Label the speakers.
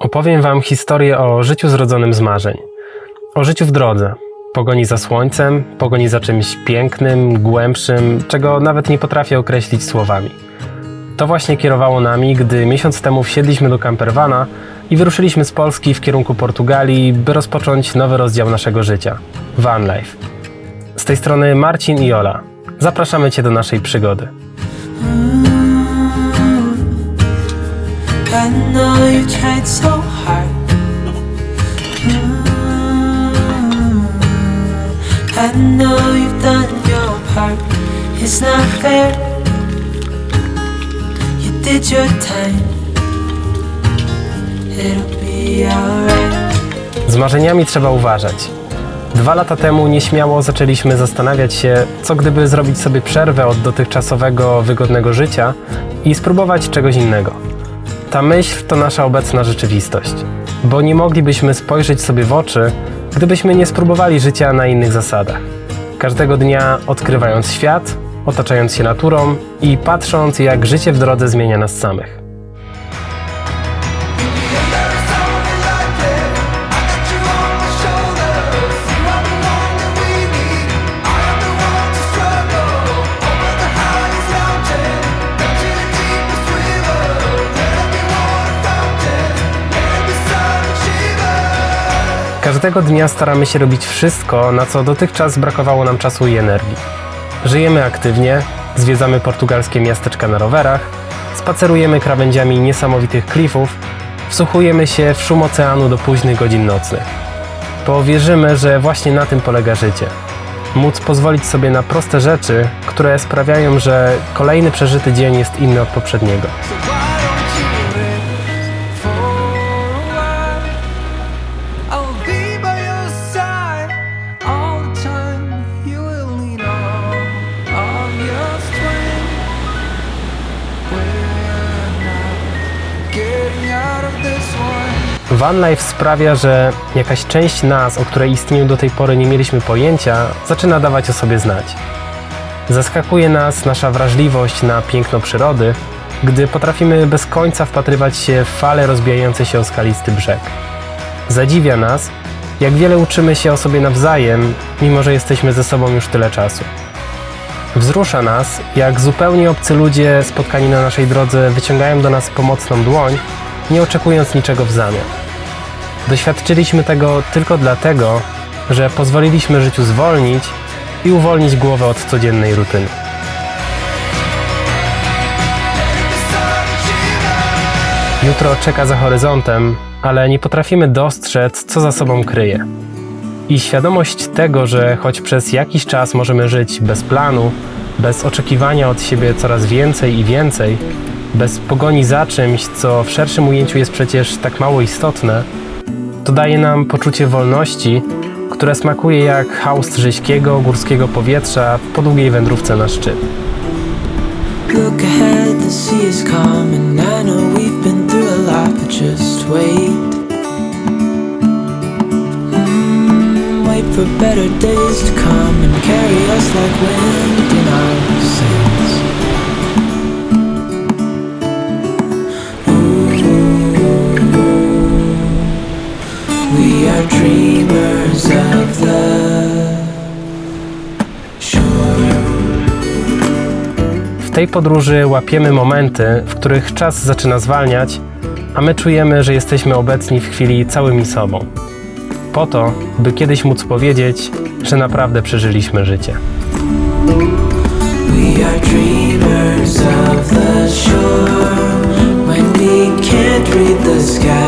Speaker 1: Opowiem Wam historię o życiu zrodzonym z marzeń. O życiu w drodze, pogoni za słońcem, pogoni za czymś pięknym, głębszym, czego nawet nie potrafię określić słowami. To właśnie kierowało nami, gdy miesiąc temu wsiedliśmy do campervana i wyruszyliśmy z Polski w kierunku Portugalii, by rozpocząć nowy rozdział naszego życia van life. Z tej strony Marcin i Ola. Zapraszamy Cię do naszej przygody.
Speaker 2: I know you tried so hard. Mm, I know you've done your part. It's not fair. You did your time. It'll be alright.
Speaker 1: Z marzeniami trzeba uważać. Dwa lata temu nieśmiało zaczęliśmy zastanawiać się, co gdyby zrobić sobie przerwę od dotychczasowego, wygodnego życia i spróbować czegoś innego. Ta myśl to nasza obecna rzeczywistość, bo nie moglibyśmy spojrzeć sobie w oczy, gdybyśmy nie spróbowali życia na innych zasadach. Każdego dnia odkrywając świat, otaczając się naturą i patrząc, jak życie w drodze zmienia nas samych. Każdego dnia staramy się robić wszystko, na co dotychczas brakowało nam czasu i energii. Żyjemy aktywnie, zwiedzamy portugalskie miasteczka na rowerach, spacerujemy krawędziami niesamowitych klifów, wsłuchujemy się w szum oceanu do późnych godzin nocnych. Bo wierzymy, że właśnie na tym polega życie. Móc pozwolić sobie na proste rzeczy, które sprawiają, że kolejny przeżyty dzień jest inny od poprzedniego. Van Life sprawia, że jakaś część nas, o której istnieniu do tej pory nie mieliśmy pojęcia, zaczyna dawać o sobie znać. Zaskakuje nas nasza wrażliwość na piękno przyrody, gdy potrafimy bez końca wpatrywać się w fale rozbijające się o skalisty brzeg. Zadziwia nas, jak wiele uczymy się o sobie nawzajem, mimo że jesteśmy ze sobą już tyle czasu. Wzrusza nas, jak zupełnie obcy ludzie spotkani na naszej drodze wyciągają do nas pomocną dłoń, nie oczekując niczego w zamian. Doświadczyliśmy tego tylko dlatego, że pozwoliliśmy życiu zwolnić i uwolnić głowę od codziennej rutyny. Jutro czeka za horyzontem, ale nie potrafimy dostrzec, co za sobą kryje. I świadomość tego, że choć przez jakiś czas możemy żyć bez planu, bez oczekiwania od siebie coraz więcej i więcej, bez pogoni za czymś, co w szerszym ujęciu jest przecież tak mało istotne, to daje nam poczucie wolności, które smakuje jak haust rzeźkiego, górskiego powietrza po długiej wędrówce na szczyt.
Speaker 2: Look ahead, the sea is calm, and I know we've been through a lot, but just wait. Mm, wait for better days to come and carry us like wind in our
Speaker 1: tej podróży łapiemy momenty, w których czas zaczyna zwalniać, a my czujemy, że jesteśmy obecni w chwili całymi sobą. Po to, by kiedyś móc powiedzieć, że naprawdę przeżyliśmy życie.
Speaker 2: sky